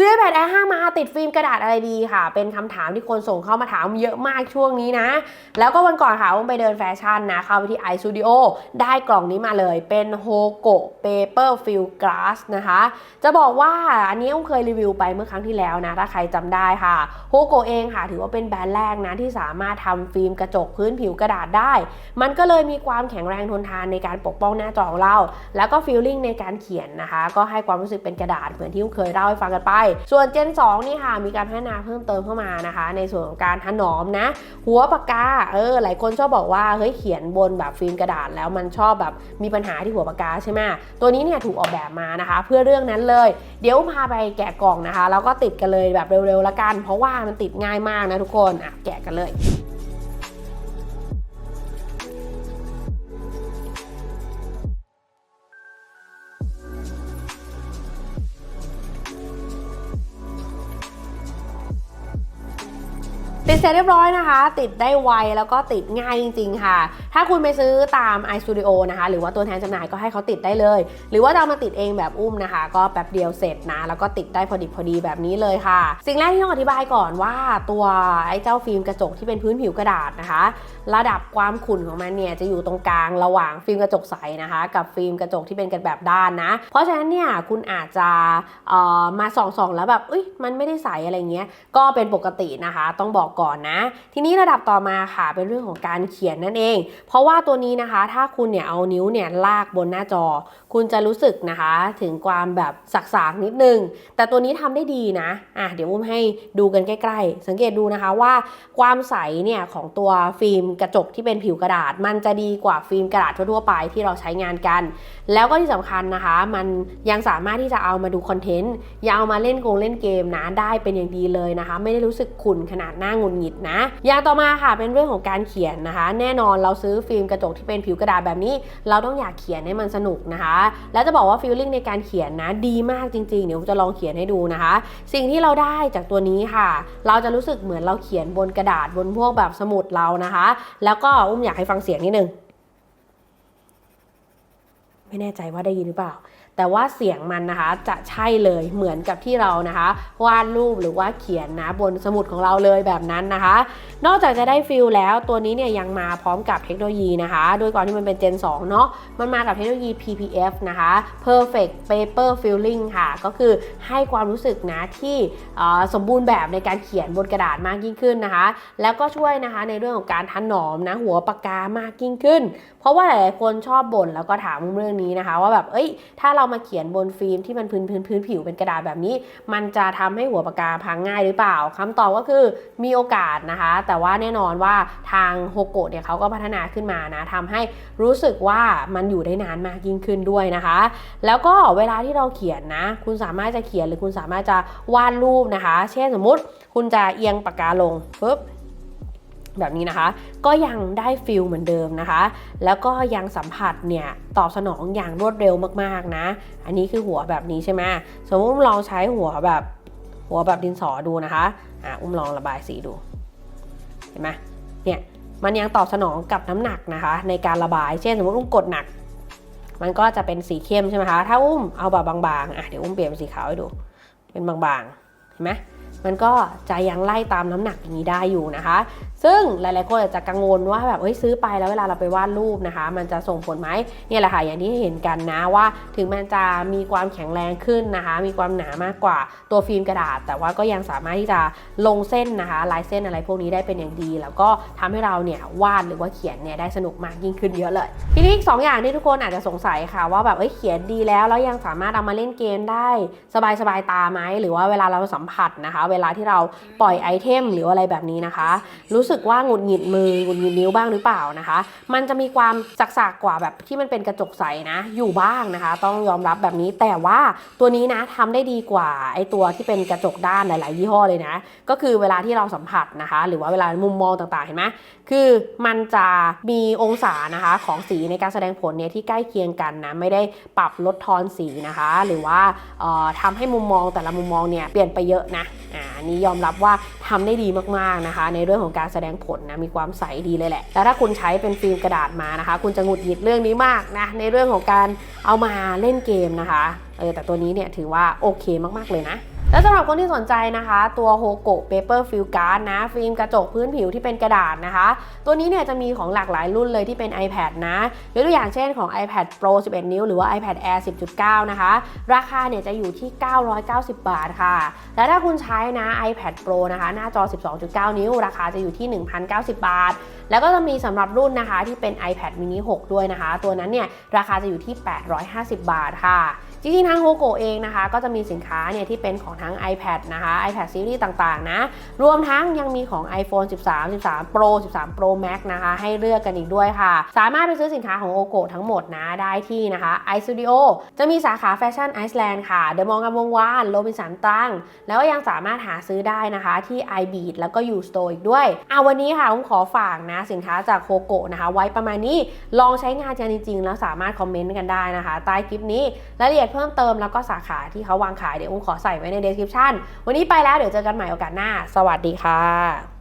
ซื้อ iPad Air 5 มาติดฟิล์มกระดาษอะไรดีค่ะ เป็นคำถามที่คนส่งเข้ามาถามเยอะมากช่วงนี้นะ แล้วก็วันก่อนค่ะผมไปเดินแฟชั่นนะ เข้าไปที่ iStudio ได้กล่องนี้มาเลย เป็น Hogo Paper Fill Glass นะคะ จะบอกว่าอันนี้ผมเคยรีวิวไปเมื่อครั้งที่แล้วนะ ถ้าใครจำได้ค่ะ Hogo เองค่ะ ถือว่าเป็นแบรนด์แรกนะ ที่สามารถทำฟิล์มกระจกพื้นผิวกระดาษได้ มันก็เลยมีความแข็งแรงทนทานในการปกป้องหน้าจอของเรา แล้วก็ฟีลลิ่งในการเขียนนะคะ ก็ให้ความรู้สึกเป็นกระดาษเหมือนที่ผมเคยเล่าให้ฟังกันไปส่วน Gen 2 นี่ค่ะ มีการพัฒนาเพิ่มเติมเข้ามานะคะ ในส่วนของการถนอมนะ หัวปากกา เออ หลายคนชอบบอกว่า เฮ้ย เขียนบนแบบฟิล์มกระดาษแล้วมันชอบแบบมีปัญหาที่หัวปากกาใช่ไหม ตัวนี้เนี่ยถูกออกแบบมานะคะ เพื่อเรื่องนั้นเลย เดี๋ยวพาไปแกะกล่องนะคะ แล้วก็ติดกันเลยแบบเร็วๆละกัน เพราะว่ามันติดง่ายมากนะทุกคน อะ แกะกันเลย ติดเสร็จเรียบร้อยนะคะ ติดได้ไวแล้วก็ติดง่ายจริง ๆ ค่ะ ถ้าคุณไปซื้อตาม iStudio นะคะ หรือว่าตัวแทนจำหน่ายก็ให้เขาติดได้เลย หรือว่าเอามาติดเองแบบอุ้มนะคะ ก็แป๊บเดียวเสร็จนะ แล้วก็ติดได้พอดิบพอดีแบบนี้เลยค่ะ สิ่งแรกที่ต้องอธิบายก่อนว่าตัวไอ้เจ้าฟิล์มกระจกที่เป็นพื้นผิวกระดาษนะคะ ระดับความขุ่นของมันเนี่ยจะอยู่ตรงกลางระหว่างฟิล์มกระจกใสนะคะ กับฟิล์มกระจกที่เป็นกันแบบด้านนะ เพราะฉะนั้นเนี่ยคุณอาจจะเอ่อมาส่องๆแล้วแบบเอ้ยมันไม่ได้ใสอะไรเงี้ยก็เป็นปกตินะคะ ต้องบอกก่อนนะ ทีนี้ระดับต่อมาค่ะเป็นเรื่องของการเขียนนั่นเอง เพราะว่าตัวนี้นะคะ ถ้าคุณเนี่ยเอานิ้วเนี่ยลากบนหน้าจอ คุณจะรู้สึกนะคะถึงความแบบสักๆนิดนึง แต่ตัวนี้ทำได้ดีนะอะเดี๋ยวอุ้มให้ดูกันใกล้ ๆ สังเกตดูนะคะว่าความใสเนี่ยของตัวฟิล์มกระจกที่เป็นผิวกระดาษ มันจะดีกว่าฟิล์มกระดาษทั่วๆไปที่เราใช้งานกัน แล้วก็ที่สำคัญนะคะ มันยังสามารถที่จะเอามาดูคอนเทนต์ย่าเอามาเล่นโกงเล่นเกมนะได้เป็นอย่างดีเลยนะคะ ไม่ได้รู้สึกขุ่นขนาดหน้างุดหงิดนะอย่างต่อมาค่ะเป็นเรื่องของการเขียนนะคะ แน่นอนเราซื้อฟิล์มกระจกที่เป็นผิวกระดาษแบบนี้ เราต้องอยากเขียนให้มันสนุกนะคะ แล้วจะบอกว่าฟีลลิ่งในการเขียนนะดีมากจริงๆ เดี๋ยวจะลองเขียนให้ดูนะคะ สิ่งที่เราได้จากตัวนี้ค่ะ เราจะรู้สึกเหมือนเราเขียนบนกระดาษบนพวกแบบสมุดเรานะคะ แล้วก็อุ้มอยากให้ฟังเสียงนิดนึงไม่แน่ใจว่าได้ยินหรือเปล่า แต่ว่าเสียงมันนะคะจะใช่เลยเหมือนกับที่เรานะคะวาดรูปหรือว่าเขียนนะบนสมุดของเราเลยแบบนั้นนะคะ นอกจากจะได้ฟิลแล้วตัวนี้เนี่ยยังมาพร้อมกับเทคโนโลยีนะคะ โดยก่อนที่มันเป็น Gen 2 เนาะมันมากับเทคโนโลยี PPF นะคะ Perfect Paper Filling ค่ะ ก็คือให้ความรู้สึกนะที่สมบูรณ์แบบในการเขียนบนกระดาษมากยิ่งขึ้นนะคะ แล้วก็ช่วยนะคะในเรื่องของการถนอมนะหัวปากกามากยิ่งขึ้น เพราะว่าหลายๆคนชอบบ่นแล้วก็ถามเรื่องนี้นะคะ ว่าแบบเอ้ยถ้าเรามาเขียนบนฟิล์มที่มันพื้นพื้นพื้นผิวเป็นกระดาษแบบนี้ มันจะทำให้หัวปากกาพังง่ายหรือเปล่าคำตอบก็คือมีโอกาสนะคะ แต่ว่าแน่นอนว่าทางโฮโกะเนี่ยเขาก็พัฒนาขึ้นมานะทำให้รู้สึกว่ามันอยู่ได้นานมากยิ่งขึ้นด้วยนะคะ แล้วก็เวลาที่เราเขียนนะ คุณสามารถจะเขียนหรือคุณสามารถจะวาดรูปนะคะ เช่นสมมุติคุณจะเอียงปากกาลงปุ๊บ แบบนี้นะคะ ก็ยังได้ฟิลเหมือนเดิมนะคะ แล้วก็ยังสัมผัสเนี่ยตอบสนองอย่างรวดเร็วมากๆนะ อันนี้คือหัวแบบนี้ใช่ไหมสมมติลองใช้หัวแบบหัวแบบดินสอดูนะคะอะอุ้มลองระบายสีดู เห็นไหมเนี่ยมันยังตอบสนองกับน้ำหนักนะคะ ในการระบายเช่น สมมติอุ้มกดหนัก มันก็จะเป็นสีเข้มใช่ไหมคะถ้าอุ้มเอาแบบบางๆอะเดี๋ยวอุ้มเปลี่ยนเป็นสีขาวให้ดู เป็นบางๆเห็นไหม มันก็จะยังไล่ตามน้ำหนักอย่างนี้ได้อยู่นะคะ ซึ่งหลายๆคนอาจจะกังวลว่าแบบเฮ้ยซื้อไปแล้วเวลาเราไปวาดรูปนะคะ มันจะส่งผลไหมเนี่ยแหละค่ะอย่างที่เห็นกันนะว่า ถึงมันจะมีความแข็งแรงขึ้นนะคะ มีความหนามากกว่าตัวฟิล์มกระดาษ แต่ว่าก็ยังสามารถที่จะลงเส้นนะคะ ลายเส้นอะไรพวกนี้ได้เป็นอย่างดี แล้วก็ทำให้เราเนี่ยวาดหรือว่าเขียนเนี่ยได้สนุกมากยิ่งขึ้นเยอะเลย ทีนี้อีกสองอย่างที่ทุกคนอาจจะสงสัยค่ะ ว่าแบบเอ้ยเขียนดีแล้วแล้วยังสามารถเอามาเล่นเกมได้ สบายๆตาไหมหรือว่าเวลาเราสัมผัสนะคะเวลาที่เราปล่อยไอเทมหรืออะไรแบบนี้นะคะ รู้สึกว่าหงุดหงิดมือหงุดหงิดนิ้วบ้างหรือเปล่านะคะ มันจะมีความสักๆกว่าแบบที่มันเป็นกระจกใสนะอยู่บ้างนะคะ ต้องยอมรับแบบนี้แต่ว่าตัวนี้นะทำได้ดีกว่าไอตัวที่เป็นกระจกด้านหลาย ๆ ยี่ห้อเลยนะ ก็คือเวลาที่เราสัมผัสนะคะ หรือว่าเวลามุมมองต่าง ๆ เห็นไหมคือมันจะมีองศานะคะของสีในการแสดงผลเนี่ยที่ใกล้เคียงกันนะไม่ได้ปรับลดทอนสีนะคะ หรือว่าออทำให้มุมมองแต่ละมุมมองเนี่ยเปลี่ยนไปเยอะนะ อันนี้ยอมรับว่าทำได้ดีมากๆนะคะ ในเรื่องของการแสดงผลนะมีความใสดีเลยแหละ แต่ถ้าคุณใช้เป็นฟิล์มกระดาษมานะคะ คุณจะหงุดหงิดเรื่องนี้มากนะในเรื่องของการเอามาเล่นเกมนะคะเออแต่ตัวนี้เนี่ยถือว่าโอเคมากๆเลยนะ และสำหรับคนที่สนใจนะคะ ตัว h o g o Paper Film Card นะฟิล์มกระจกพื้นผิวที่เป็นกระดาษนะคะ ตัวนี้เนี่ยจะมีของหลากหลายรุ่นเลยที่เป็น iPad นะยกตัวอย่างเช่นของ iPad Pro 11 นิ้ว หรือว่า iPad Air 10.9 นะคะ ราคาเนี่ยจะอยู่ที่ 990 บาทค่ะ และถ้าคุณใช้นะ iPad Pro นะคะ หน้าจอ 12.9 นิ้ว ราคาจะอยู่ที่ 1,090 บาท แล้วก็จะมีสำหรับรุ่นนะคะที่เป็น iPad mini 6 ด้วยนะคะ ตัวนั้นเนี่ยราคาจะอยู่ที่ 850 บาทค่ะ ริงๆทาง h o g o เองนะคะ ก็จะมีสินค้าเนี่ยที่เป็นของทั้ง iPad นะคะ iPad series ต่างๆ นะ รวมทั้งยังมีของ iPhone 13 13 Pro 13 Pro Max นะคะ ให้เลือกกันอีกด้วยค่ะ สามารถไปซื้อสินค้าของ o g o ทั้งหมดนะ ได้ที่นะคะ iStudio จะมีสาขาแฟชั่นไอซ์แลนด์ค่ะ เดอะมองกับวงวานโรบินสันตังแล้วก็ยังสามารถหาซื้อได้นะคะที่ iBeat แล้วก็ U Store อีกด้วยเอะวันนี้ค่ะผมขอฝากนะสินค้าจากโ o โกนะคะ ไว้ประมาณนี้ลองใช้งานกันจริงๆ แล้วสามารถคอมเมนต์กันได้นะคะใต้คลิปนี้รายละเอียดเพิ่มเติมแล้วก็สาขาที่เขาวางขายเดี๋ยวอุ้มขอใส่ไว้ใน description วันนี้ไปแล้วเดี๋ยวเจอกันใหม่โอกาสหน้า สวัสดีค่ะ